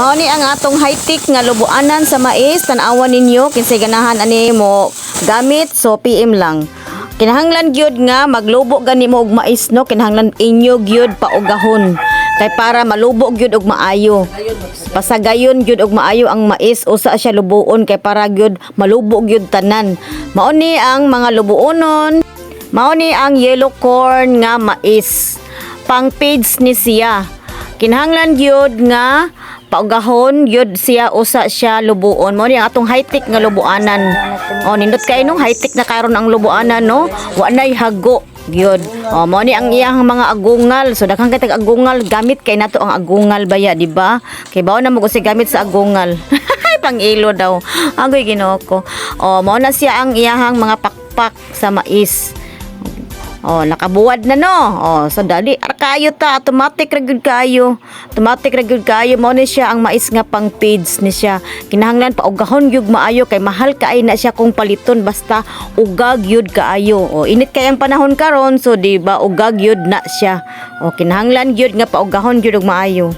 Mao ni ang atong high-tech nga lubuanan sa mais tan-awan ninyo kinsay ganahan ani mo gamit so PM lang. Kinahanglan gyud nga maglubo gani mo og mais no kinahanglan inyo gyud paugahon kay para malubo gyud og maayo. Pasagayon gyud og maayo ang mais usa siya lubuon kay para gyud malubo gyud tanan. Mao ni ang mga lubuonon Mao ni ang yellow corn nga mais. Pang page ni siya. Kinahanglan gyud nga paugahon gyud siya usa siya lubuon. Mao ni atong high-tech nga lubuanan. O nindot kay nung high-tech na karon ang lubuanan no. Wa nay hago gyud. O mao ni ang iyang mga agungal. So daghang kay tag agungal gamit kay nato ang agungal baya, di ba? Kay bawo na mo gamit sa agungal. pang ilo daw. Agoy ginoo ko. O mao na siya ang iyahang mga pakpak sa mais. Oh, nakabuwad na no. Oh, so dali ar kayo ta automatic ra gyud kayo. Automatic ra gyud kayo mo ni siya ang mais nga pang page ni siya. Kinahanglan pa ugahon gyud maayo kay mahal kaay na siya kung paliton basta ugag gyud kaayo. Oh, init kay ang panahon karon so di ba ugag gyud na siya. Oh, kinahanglan gyud nga paugahon gyud og maayo.